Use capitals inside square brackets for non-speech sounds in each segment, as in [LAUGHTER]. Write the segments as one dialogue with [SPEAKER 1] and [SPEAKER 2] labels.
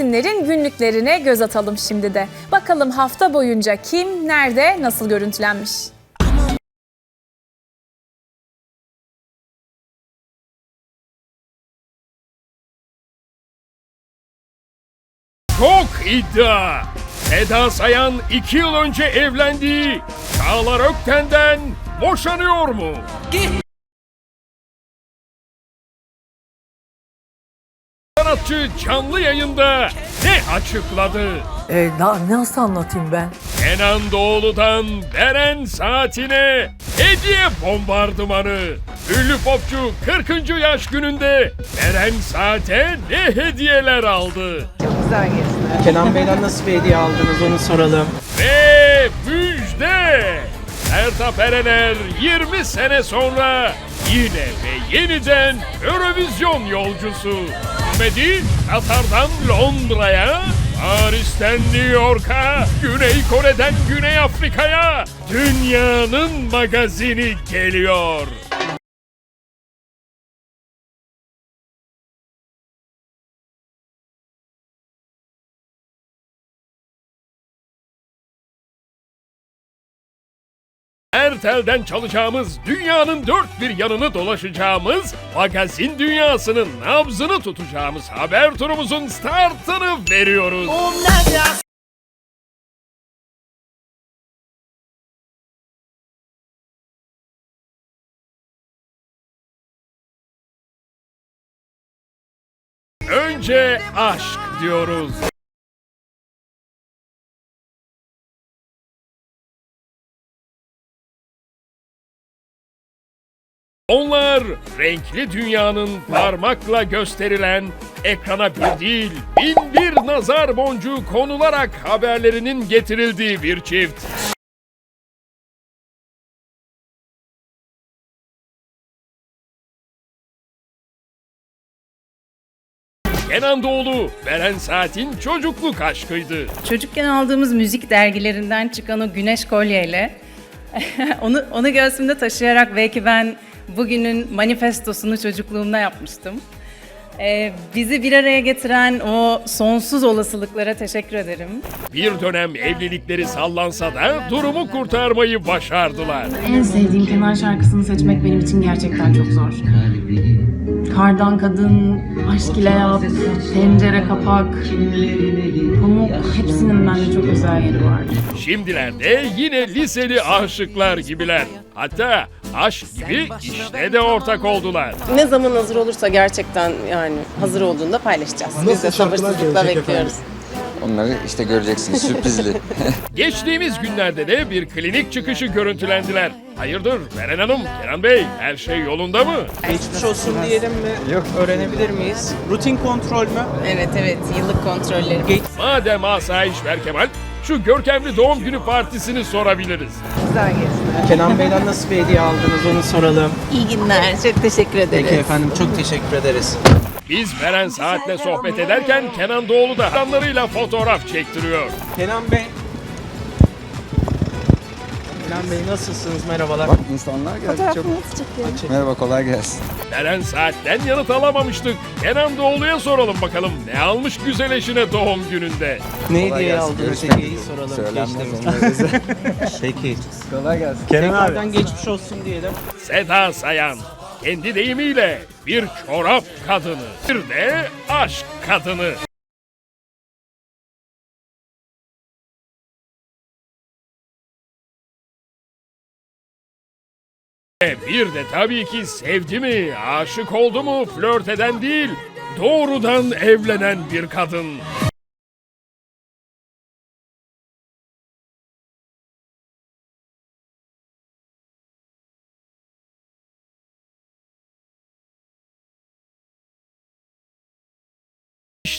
[SPEAKER 1] isimlerin günlüklerine göz atalım şimdi de. Bakalım hafta boyunca kim, nerede, nasıl görüntülenmiş?
[SPEAKER 2] Çok iddia. Eda Sayan iki yıl önce evlendiği Çağlar Ökten'den boşanıyor mu? Sanatçı canlı yayında ne açıkladı?
[SPEAKER 3] E, na- nasıl anlatayım ben?
[SPEAKER 2] Kenan Doğulu'dan Beren Saatine hediye bombardımanı. Ünlü popçu 40. yaş gününde Beren Saat'e ne hediyeler aldı?
[SPEAKER 4] Kenan Bey'den nasıl bir hediye aldınız onu soralım.
[SPEAKER 2] Ve müjde! Sertab Erener 20 sene sonra yine ve yeniden Eurovision yolcusu. Komedi Katar'dan Londra'ya, Paris'ten New York'a, Güney Kore'den Güney Afrika'ya dünyanın magazini geliyor. Ertel'den çalacağımız, dünyanın dört bir yanını dolaşacağımız, magazin dünyasının nabzını tutacağımız haber turumuzun startını veriyoruz. Önce aşk diyoruz. Onlar renkli dünyanın parmakla gösterilen ekrana bir değil bin bir nazar boncuğu konularak haberlerinin getirildiği bir çift. Kenan Doğulu, Beren Saat'in çocukluk aşkıydı.
[SPEAKER 5] Çocukken aldığımız müzik dergilerinden çıkan o güneş kolyeyle [LAUGHS] onu onu göğsümde taşıyarak belki ben bugünün manifestosunu çocukluğumda yapmıştım. Ee, bizi bir araya getiren o sonsuz olasılıklara teşekkür ederim.
[SPEAKER 2] Bir dönem evlilikleri sallansa da durumu kurtarmayı başardılar.
[SPEAKER 6] En sevdiğim Kenan şarkısını seçmek benim için gerçekten çok zor. Kardan Kadın, Aşk ile Yap, Tencere Kapak, Pamuk hepsinin bende çok özel yeri var.
[SPEAKER 2] Şimdilerde yine liseli aşıklar gibiler. Hatta aşk gibi işte de ortak oldular.
[SPEAKER 7] Ne zaman hazır olursa gerçekten yani hazır olduğunda paylaşacağız. Biz de sabırsızlıkla bekliyoruz.
[SPEAKER 8] Onları işte göreceksiniz [LAUGHS] sürprizli.
[SPEAKER 2] Geçtiğimiz günlerde de bir klinik çıkışı görüntülendiler. Hayırdır Beren Hanım, Kenan Bey her şey yolunda mı?
[SPEAKER 4] Geçmiş olsun diyelim mi? Yok. Öğrenebilir miyiz? Rutin kontrol mü?
[SPEAKER 5] Evet evet yıllık kontrollerim.
[SPEAKER 2] Madem asayiş Berkemal, şu görkemli doğum günü partisini sorabiliriz.
[SPEAKER 4] Kenan Bey'den nasıl bir hediye aldınız onu soralım.
[SPEAKER 7] İyi günler. Çok teşekkür ederiz.
[SPEAKER 4] Peki efendim çok teşekkür ederiz.
[SPEAKER 2] Biz Beren Saat'le sohbet ederken Kenan Doğulu da adamlarıyla fotoğraf çektiriyor.
[SPEAKER 4] Kenan Bey. Kenan Bey nasılsınız? Merhabalar.
[SPEAKER 8] Bak insanlar geldi çok. Merhaba kolay gelsin.
[SPEAKER 2] Beren Saat'ten yanıt alamamıştık. Kenan Doğulu'ya soralım bakalım ne almış güzel eşine doğum gününde.
[SPEAKER 4] Ne
[SPEAKER 8] Kolay
[SPEAKER 4] hediye
[SPEAKER 8] gelsin,
[SPEAKER 4] aldınız?
[SPEAKER 8] görüşmek
[SPEAKER 4] Hediyeyi
[SPEAKER 8] üzere.
[SPEAKER 4] soralım.
[SPEAKER 8] Söylenmez
[SPEAKER 4] Geçtiğimiz. Peki. [LAUGHS]
[SPEAKER 8] kolay gelsin.
[SPEAKER 4] Tekrardan geçmiş olsun diyelim.
[SPEAKER 2] Seda Sayan kendi deyimiyle bir çorap kadını, bir de aşk kadını. Ve bir de tabii ki sevdi mi, aşık oldu mu flört eden değil, doğrudan evlenen bir kadın.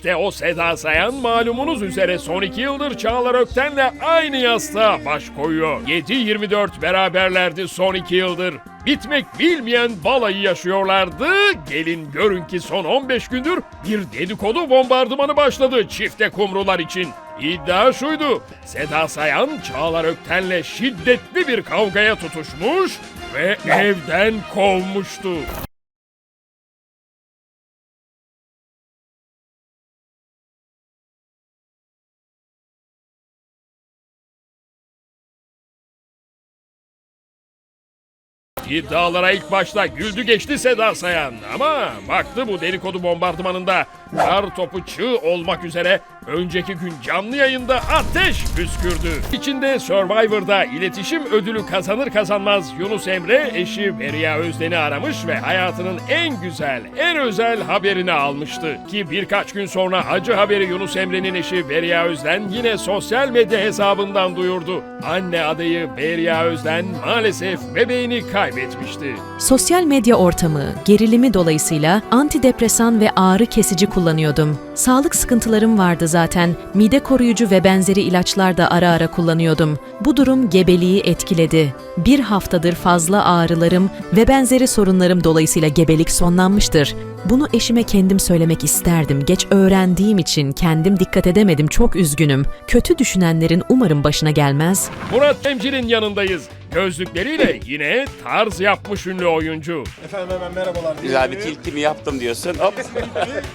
[SPEAKER 2] İşte o Seda Sayan malumunuz üzere son iki yıldır Çağlar Ökten'le aynı yastığa baş koyuyor. 7-24 beraberlerdi son iki yıldır. Bitmek bilmeyen balayı yaşıyorlardı. Gelin görün ki son 15 gündür bir dedikodu bombardımanı başladı çifte kumrular için. İddia şuydu. Seda Sayan Çağlar Ökten'le şiddetli bir kavgaya tutuşmuş ve evden kovmuştu. İddialara ilk başta güldü geçti Seda Sayan. Ama baktı bu dedikodu bombardımanında kar topu çığ olmak üzere önceki gün canlı yayında ateş püskürdü. İçinde Survivor'da iletişim ödülü kazanır kazanmaz Yunus Emre eşi Beria Özden'i aramış ve hayatının en güzel, en özel haberini almıştı. Ki birkaç gün sonra acı haberi Yunus Emre'nin eşi Beria Özden yine sosyal medya hesabından duyurdu. Anne adayı Beria Özden maalesef bebeğini kaybetmişti.
[SPEAKER 9] Sosyal medya ortamı, gerilimi dolayısıyla antidepresan ve ağrı kesici kullanıyordum. Sağlık sıkıntılarım vardı zaten. Mide koruyucu ve benzeri ilaçlar da ara ara kullanıyordum. Bu durum gebeliği etkiledi. Bir haftadır fazla ağrılarım ve benzeri sorunlarım dolayısıyla gebelik sonlanmıştır. Bunu eşime kendim söylemek isterdim. Geç öğrendiğim için kendim dikkat edemedim. Çok üzgünüm. Kötü düşünenlerin umarım başına gelmez.
[SPEAKER 2] Murat Cemcir'in yanındayız. Gözlükleriyle yine tarz yapmış ünlü oyuncu.
[SPEAKER 10] Efendim hemen merhabalar.
[SPEAKER 11] Güzel bir tilki mi yaptım diyorsun. Hop.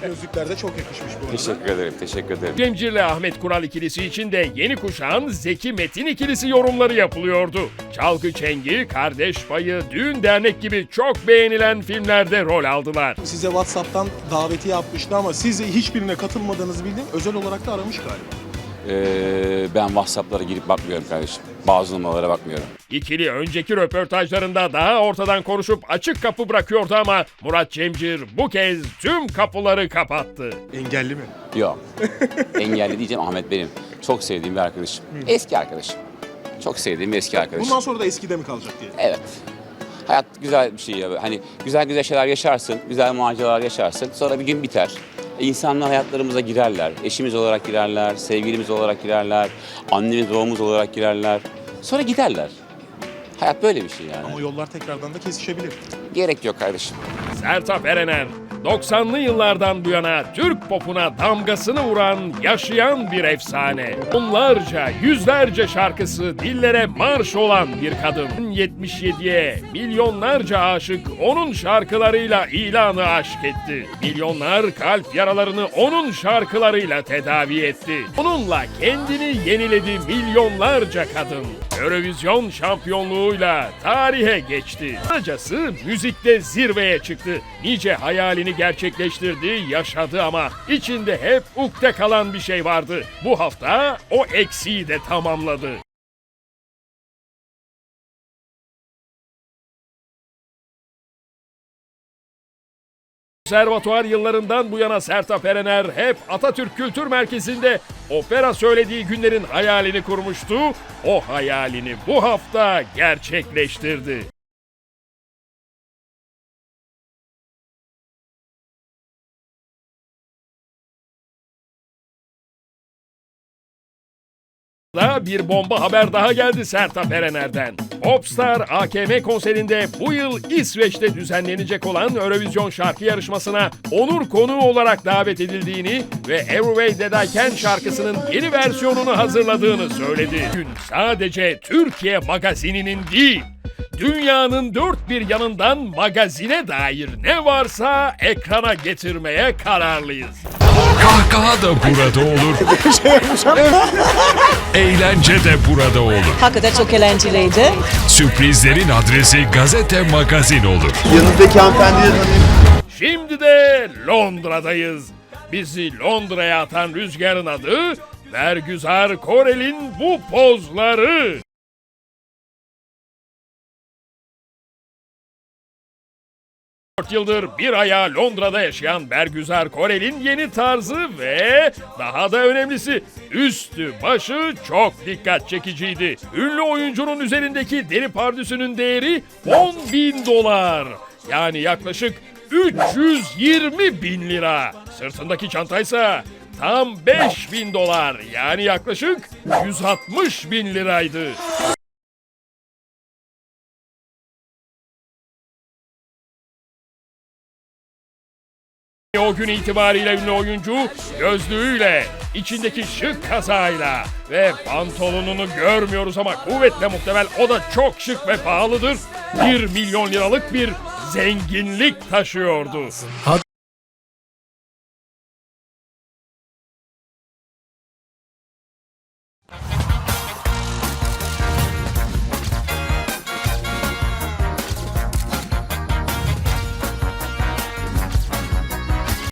[SPEAKER 10] Gözlükler de çok yakışmış bu arada.
[SPEAKER 11] Teşekkür ederim, teşekkür ederim.
[SPEAKER 2] Cemcir'le Ahmet Kural ikilisi için de yeni kuşağın Zeki Metin ikilisi yorumları yapılıyordu. Çalgı Çengi, Kardeş Payı, Düğün Dernek gibi çok beğenilen filmlerde rol aldılar.
[SPEAKER 10] Size WhatsApp'tan daveti yapmıştı ama siz hiçbirine katılmadığınızı bildim. Özel olarak da aramış galiba.
[SPEAKER 11] Ee, ben WhatsApp'lara girip bakmıyorum kardeşim. Bazı numaralara bakmıyorum.
[SPEAKER 2] İkili önceki röportajlarında daha ortadan konuşup açık kapı bırakıyordu ama Murat Cemcir bu kez tüm kapıları kapattı.
[SPEAKER 10] Engelli mi?
[SPEAKER 11] Yok. Engelli diyeceğim Ahmet benim. Çok sevdiğim bir arkadaşım. Eski arkadaşım. Çok sevdiğim bir eski arkadaşım.
[SPEAKER 10] Bundan sonra da eskide mi kalacak diye.
[SPEAKER 11] Evet. Hayat güzel bir şey ya. Hani güzel güzel şeyler yaşarsın, güzel maceralar yaşarsın. Sonra bir gün biter. E, İnsanlar hayatlarımıza girerler. Eşimiz olarak girerler, sevgilimiz olarak girerler, annemiz babamız olarak girerler. Sonra giderler. Hayat böyle bir şey yani.
[SPEAKER 10] Ama yollar tekrardan da kesişebilir.
[SPEAKER 11] Gerek yok kardeşim.
[SPEAKER 2] Sertab Erener, 90'lı yıllardan bu yana Türk popuna damgasını vuran, yaşayan bir efsane. Onlarca, yüzlerce şarkısı dillere marş olan bir kadın. 77'ye milyonlarca aşık onun şarkılarıyla ilanı aşk etti. Milyonlar kalp yaralarını onun şarkılarıyla tedavi etti. Onunla kendini yeniledi milyonlarca kadın. Eurovision şampiyonluğuyla tarihe geçti. Kısacası müzikte zirveye çıktı. Nice hayalini gerçekleştirdi, yaşadı ama içinde hep ukde kalan bir şey vardı. Bu hafta o eksiği de tamamladı. Konservatuar yıllarından bu yana Sertab Erener hep Atatürk Kültür Merkezi'nde opera söylediği günlerin hayalini kurmuştu. O hayalini bu hafta gerçekleştirdi. Da bir bomba haber daha geldi Sertab Erener'den. Popstar AKM konserinde bu yıl İsveç'te düzenlenecek olan Eurovision şarkı yarışmasına onur konuğu olarak davet edildiğini ve Everyway Dedayken şarkısının yeni versiyonunu hazırladığını söyledi. Gün sadece Türkiye magazininin değil, dünyanın dört bir yanından magazine dair ne varsa ekrana getirmeye kararlıyız.
[SPEAKER 12] Kahkaha da burada olur. Eğlence de burada olur.
[SPEAKER 7] Hakikaten çok eğlenceliydi.
[SPEAKER 12] Sürprizlerin adresi gazete magazin olur.
[SPEAKER 10] Yanındaki hanımefendiye
[SPEAKER 2] Şimdi de Londra'dayız. Bizi Londra'ya atan rüzgarın adı Bergüzar Korel'in bu pozları. Dört yıldır bir aya Londra'da yaşayan Bergüzar Korel'in yeni tarzı ve daha da önemlisi üstü başı çok dikkat çekiciydi. Ünlü oyuncunun üzerindeki deri pardüsünün değeri 10 bin dolar. Yani yaklaşık 320 bin lira. Sırtındaki çantaysa tam 5 bin dolar. Yani yaklaşık 160 bin liraydı. O gün itibariyle ünlü oyuncu gözlüğüyle, içindeki şık kazayla ve pantolonunu görmüyoruz ama kuvvetle muhtemel o da çok şık ve pahalıdır. 1 milyon liralık bir zenginlik taşıyordu.